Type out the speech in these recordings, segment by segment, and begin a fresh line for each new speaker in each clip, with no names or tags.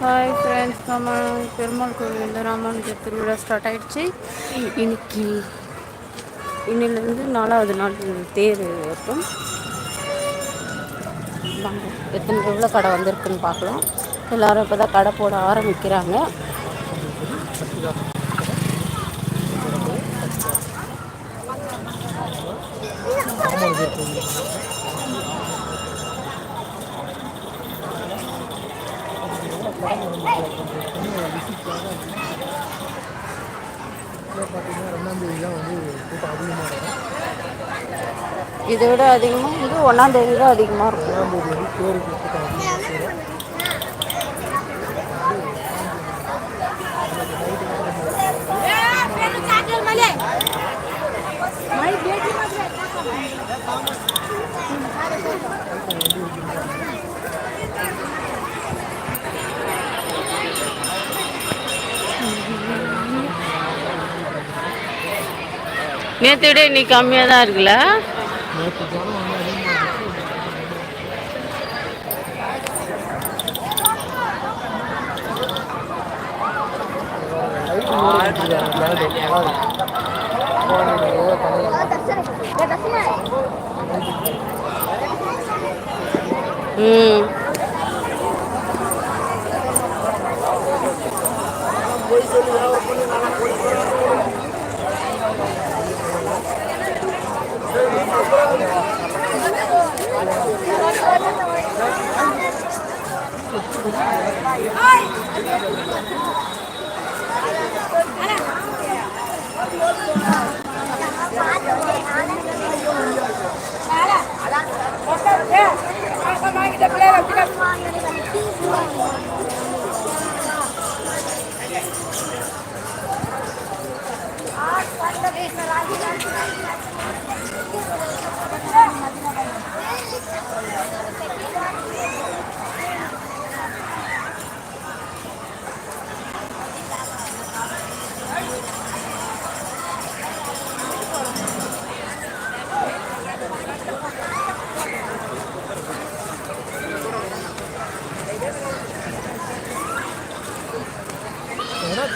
Hi friends நம்ம பெருமாள் வந்து ராமானுஜ திருவிழா ஸ்டார்ட் ஆகிடுச்சு இன்னைக்கு இன்னிலேருந்து நாலாவது நாள் தேர் இருக்கும் எத்தனை எவ்வளோ கடை வந்திருக்குன்னு பார்க்கலாம் எல்லோரும் இப்போ தான் கடை போட ஆரம்பிக்கிறாங்க
பார்த்தீங்கன்னா தான் வந்து கூட்டம் அதிகமாக இருக்கும்
இதை விட அதிகமாக வந்து ஒன்றாந்தேதி தான் அதிகமாக இருக்கும்.
ஏழாம் தேதி வந்து தேருக்கு கூட்டம் அதிகமாக
நேற்று விட இன்னைக்கு கம்மியாக தான் இருக்குல்ல? ம். Hi.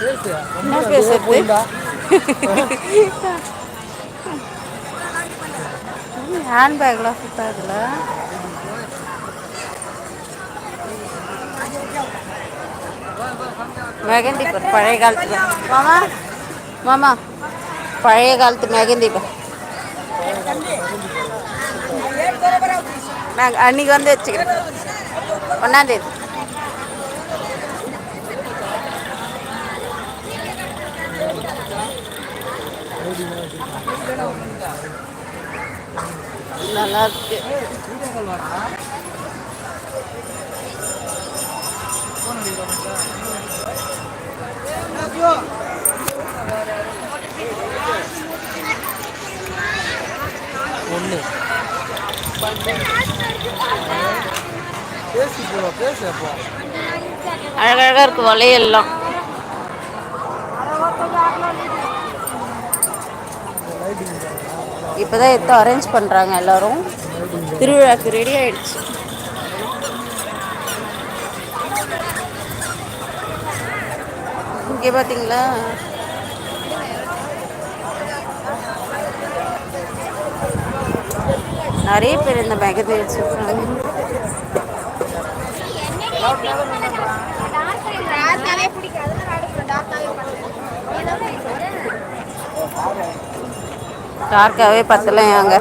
என்ன பேசு
என்ன பேசுறது ஹேண்ட்பேக்லாம் சுத்தாதுல மெகந்தி பார் பழைய காலத்து மாமா மாமா பழைய காலத்து மெகந்தி நான் அன்னைக்கு வந்து வச்சுக்கிறேன் ஒன்றாந்தேதி நல்லா இருக்கு
ஒன்று பேசி போ பேசு
அழகழகாக இருக்கு வளையல்லாம் இப்போதான் எடுத்து அரேஞ்ச் பண்ணுறாங்க எல்லோரும். திருவிழாக்கு ரெடி ஆயிடுச்சு. இங்கே பார்த்தீங்களா நிறைய பேர் இந்த மெகதி வச்சுருக்காங்க. டார்க்காகவே பத்தலையாங்க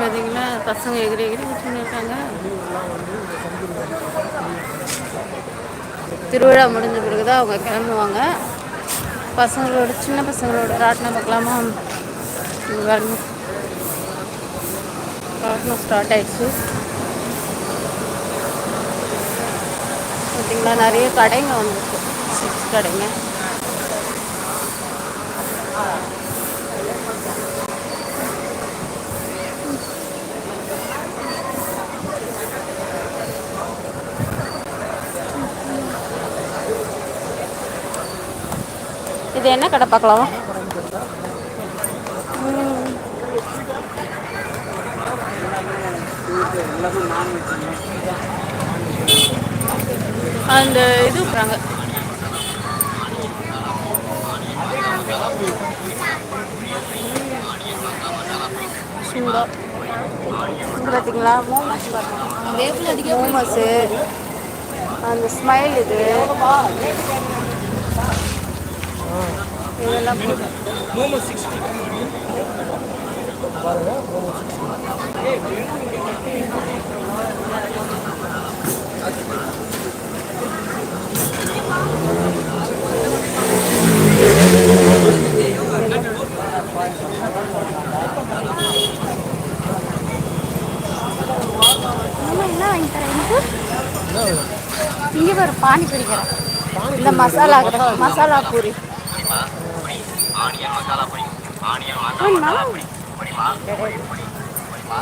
பார்த்தீங்கன்னா பசங்க எகிரி எகிரி இருக்காங்க. திருவிழா முடிஞ்ச பிறகு தான் அவங்க கிளம்புவாங்க. பசங்களோட சின்ன பசங்களோட ராட்டினம் பார்க்கலாமா? ராட்டினம் ஸ்டார்ட் ஆயிடுச்சு. பார்த்தீங்களா நிறைய கடைங்க வந்துருக்கு. சிப்ஸ் கடைங்க. இது என்ன கடை பார்க்கலாம்? அந்த இது விட்றாங்க இது பார்த்தீங்களா மோமோஸ் மோமோஸு. அந்த ஸ்மைல் இது. இதெல்லாம்
மோமோ சிக்ஸ்டி பாருங்க மோமோ சிக்ஸ்டி
மாமா என்ன வாங்கி தரேன் எனக்கு?
என்ன? வேணும்
பானி பிடிக்கிறேன் இந்த மசாலா பூரி?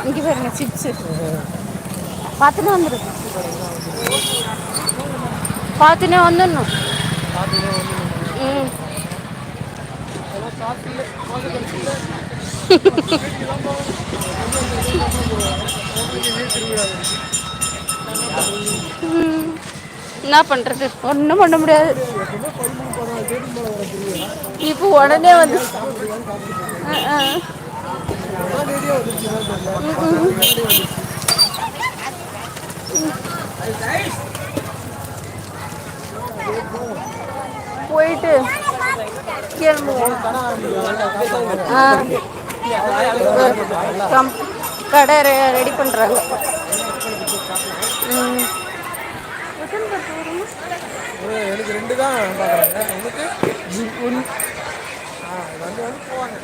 இங்கே பாருங்க சிப்ஸு. பார்த்துன்னு வந்துடு பார்த்துனே வந்துடணும். ம். என்ன பண்ணுறது ஒன்றும் பண்ண முடியாது. இப்போ உடனே வந்து போயிட்டு
கடை
ஆ. கம். கடை ரெடி பண்ணுறாங்க ம்.
எனக்கு ரெண்டு தான் பார்க்குறாங்க. உனக்கு? ஆ வந்து வந்து போவாங்க.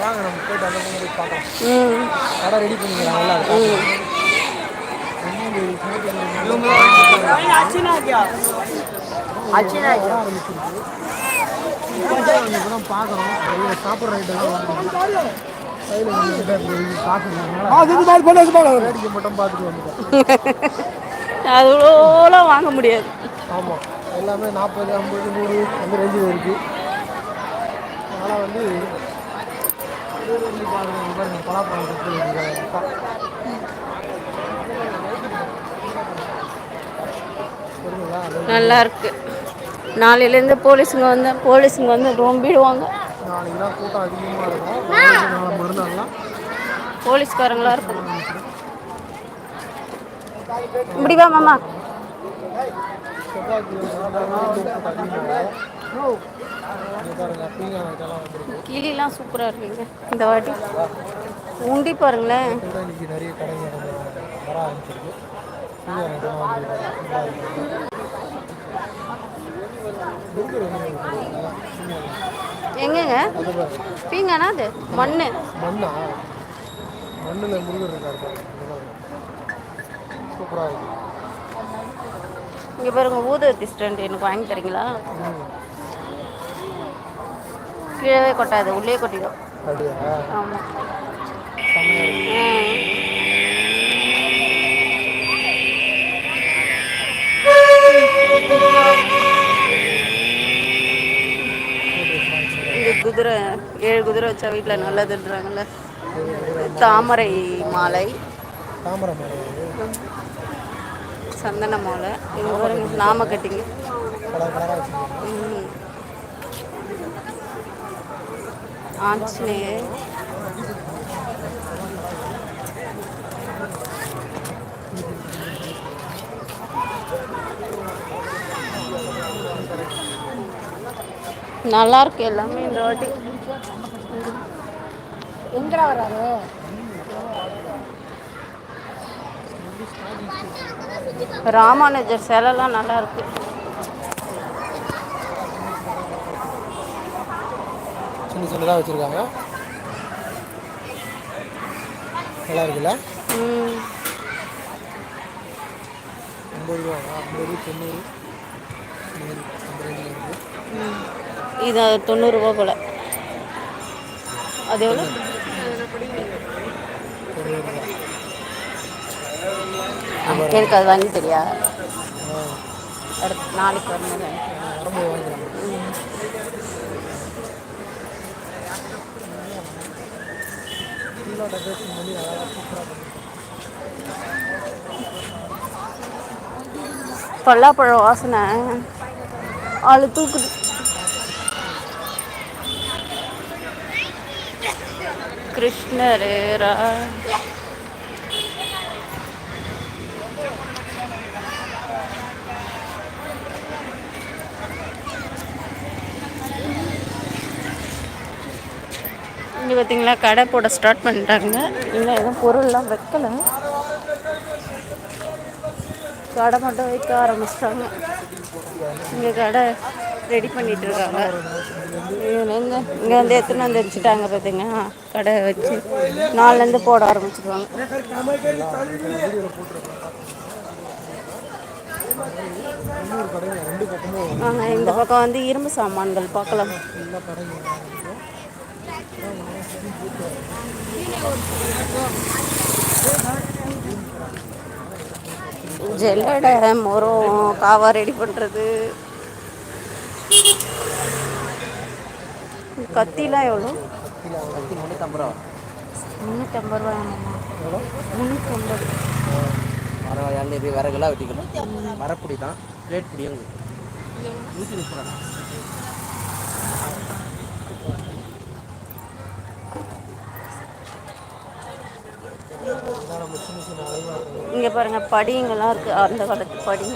வாங்க நம்ம போயிட்டு அந்த போய் பார்க்கலாம். கடை ரெடி பண்ணிக்கிறாங்க நல்லா இருக்கும் சாப்பிட்ற ஐட்டம்லாம் வந்துட்டு அப்படி பார்க்கறதுனால வேடிக்கை மட்டும் பார்த்துட்டு வந்துட்டோம்.
அவ்வளோலாம் வாங்க முடியாது.
ஆமாம் எல்லாமே நாற்பது ஐம்பது நூறு அந்த ரேஞ்சில் இருக்குது அதனால் வந்து பலாப்பழம்
நல்லா இருக்கு. நாளையிலேருந்து போலீஸுங்க வந்து போலீஸுங்க வந்து ரொம்பிடுவாங்க.
நாளைக்கு கூட்டம் அதிகமாக இருக்கும். நாளை மறுநாள்லாம்
போலீஸ்காரங்களா இருக்கும். இப்படி வா மாமா? கிளிலாம் சூப்பராக இருக்குங்க. இந்த வாட்டி. உண்டி பாருங்களேன். எங்கங்க?
அது பாரு
பீங்கானா அது? மண்
மண்ணா? மண்ணில் முருகர் இருக்காரு பாருங்க இங்க பாருங்க. சூப்பரா இருக்கு
இங்கே பாருங்க ஊதுவத்தி ஸ்டாண்ட் எனக்கு வாங்கி தரீங்களா. கீழே கொட்டாது உள்ளே கொட்டிடும். ஆமாம் இந்த குதிரை ஏழு குதிரை வச்சா வீட்டில் நல்லதுன்றாங்கல்ல தாமரை மாலை.
தாமரை மலை.
சந்தன மாலை இது பாருங்க நாம கட்டிங்க. ஆஞ்சநேயர். நல்லா இருக்கு எல்லாமே இந்த வாட்டி. எங்கடா வராரு ராமானுஜர் சிலைலாம் நல்லா இருக்கு.
சின்ன சின்னதாக வச்சுருக்காங்க. நல்லா இருக்குல்ல? ஐம்பது ரூபா ஐம்பது தொண்ணூறு.
இது தொண்ணூறுரூவா போல். அது எவ்வளோ எனக்கு அது வாங்கி
தெரியாது.
அடுத்து நாளைக்கு வரணும் பல்லாப்பழம் வாசனை. ஆளு தூக்குது. கிருஷ்ணரேரா இங்கே பார்த்தீங்களா கடை போட ஸ்டார்ட் பண்ணிட்டாங்க. இன்னும் எதுவும் பொருள்லாம் வைக்கல. கடை மட்டும் வைக்க ஆரம்பிச்சிட்டாங்க. இங்கே கடை ரெடி பண்ணிட்டு இருக்காங்க. இவங்க இங்கே வந்து எத்தனை வந்து வச்சுட்டாங்க பார்த்திங்க கடை வச்சு நாலுலேருந்து போட ஆரம்பிச்சிருவாங்க. நாங்கள் இந்த பக்கம் வந்து இரும்பு சாமான்கள் பார்க்கலாம் ஜல்லடை மரம் காவா ரெடி பண்ணுறது கத்திலாம் எவ்வளோ?
கத்தி முந்நூற்றம்பது ரூபா
முந்நூற்றம்பது ரூபாயாம்மா முந்நூற்றம்பது
மரம் எண்ணெய் விறகுலாம் வெட்டிக்கணும். மரப்புடி தான் பிளேட் பிடியும் நூற்றி முப்பது ரூபா
இங்கே பாருங்கள் படிங்கெல்லாம் இருக்குது அந்த காலத்து படி.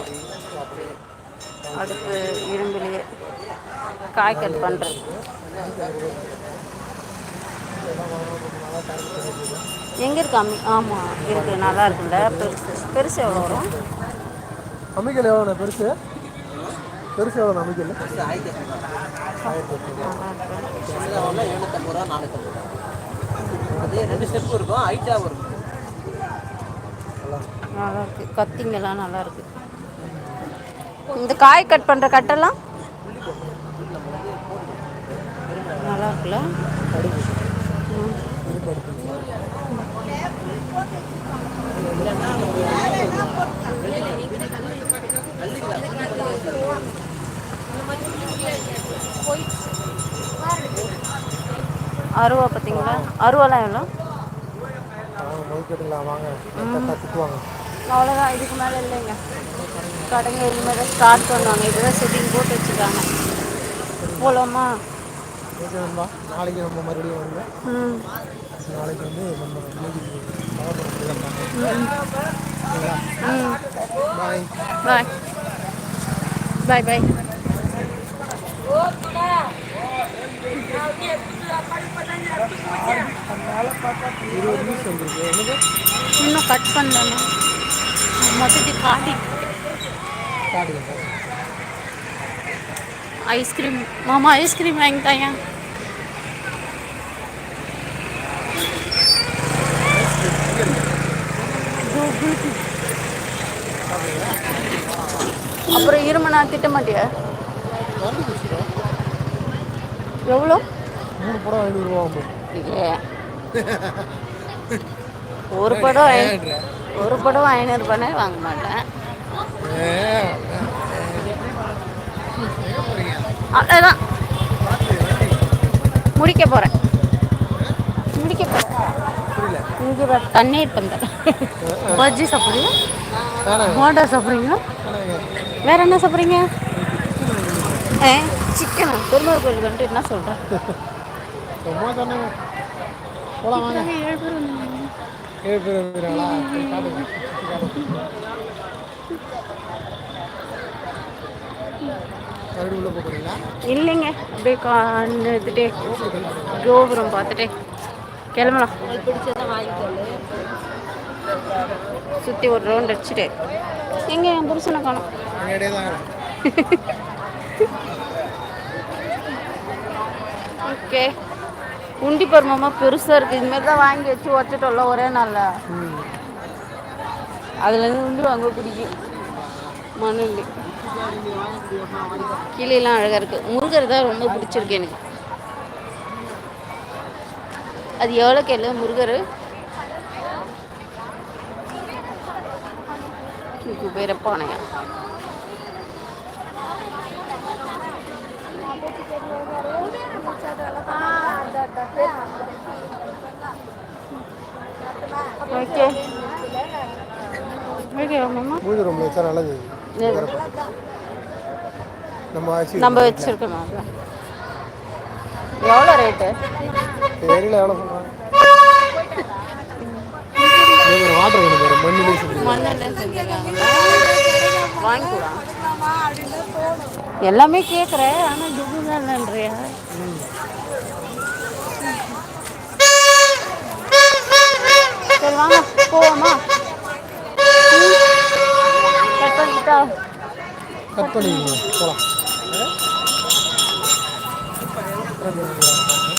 அடுப்பு இரும்புலேயே காய் கட் பண்ணுறது எங்கே இருக்கு அம்மி? ஆமாம் இருக்குது நல்லா இருக்குல்ல. பெருசு. பெருசு எவ்வளோ வரும்?
அம்மிக்கல் எவ்வளோண்ணா பெருசு? பெருசு எவ்வளோ அம்மிக்கல்?
ரூபா அது ரெண்டு ஸ்டெப் இருக்கும். ஹைட்டாகவும் இருக்கும்
நல்லா இருக்கு கத்திங்கெல்லாம் நல்லா இருக்கு இந்த காய் கட் பண்ணுற கட்டெல்லாம்? நல்லா இருக்குல்ல ம். அருவா பார்த்தீங்களா அருவாலாம் எவ்வளோ?
வாங்க. திட்டுவாங்க
அவ்வளோதான் இதுக்கு மேலே இல்லைங்க. கடைங்க இனிமேல் தான் ஸ்டார்ட் பண்ணுவாங்க. இதுதான் செட்டிங் போட்டு வச்சுருக்காங்க. போகலாமா
நாளைக்கு நம்ம மறுபடியும்
ம்.
நாளைக்கு வந்து நம்ம பாய்.
பாய் பாய். பாய் இன்னும் கட் பண்ணணும் மொத்தத்தை காட்டி ஐஸ்கிரீம் மாமா ஐஸ்கிரீம் வாங்கிட்டாயா அப்புறம் இருமனா திட்ட மாட்டியா எவ்வளோ?
மூணு படம் ஐநூறுரூவா
ஒரு படம் ஒரு படம் ஐநூறுபானே வாங்க மாட்டேன். அதான் முடிக்க போகிறேன் முடிக்க போகிறேன் இங்கே தண்ணீர் பந்தல். பஜ்ஜி சாப்பிட்றீங்க போண்டா சாப்பிட்றீங்க வேற என்ன சாப்பிட்றீங்க? ஏ சிக்கனா? பெருமாள் கோயிலுக்கு வந்துட்டு என்ன சொல்கிறேன்
சும்மா சொன்னாங்க போகலாம் வாங்க
ஏழு பேர்
வந்துடுறாங்களா காட்டுங்க
இல்லைங்க அப்படியே கோபுரம் பார்த்துட்டே கிளம்பலாம் சுற்றி ஒரு ரவுண்ட் அடிச்சுட்டு எங்கே என் புருஷனை காணும். ஓகே உண்டி பருமமா பெருசாக இருக்குது இதுமாரி தான் வாங்கி வச்சு உடச்சிட்டோம்ல ஒரே நாளில். அதுலேருந்து உண்டி வாங்க பிடிக்கும் மண்ணுண்டி கிளியெல்லாம் அழகாக இருக்குது முருகர் தான் ரொம்ப பிடிச்சிருக்கு எனக்கு. அது எவ்வளோ கேளு முருகர்? குபேரப்பானையா ஓகே ஓகே மாமா
பூஜை ரூமில் வச்சா நல்லது.
எது?
நம்ம வச்சு
நம்ம வச்சிருக்கோம். எவ்வளோ ரேட்டு
தெரியல எவ்வளோ சொல்கிறாங்க வாட்டர் வேணும் மண்ணிலே
வாங்கிக்கலாம் எல்லாமே கேட்குறேன் ஆனால் துட்டு தான் இல்லைன்றியா? சரி வாங்க போவோமா? கட் பண்ணிட்டா
கட் பண்ணிடுங்க போகலாம்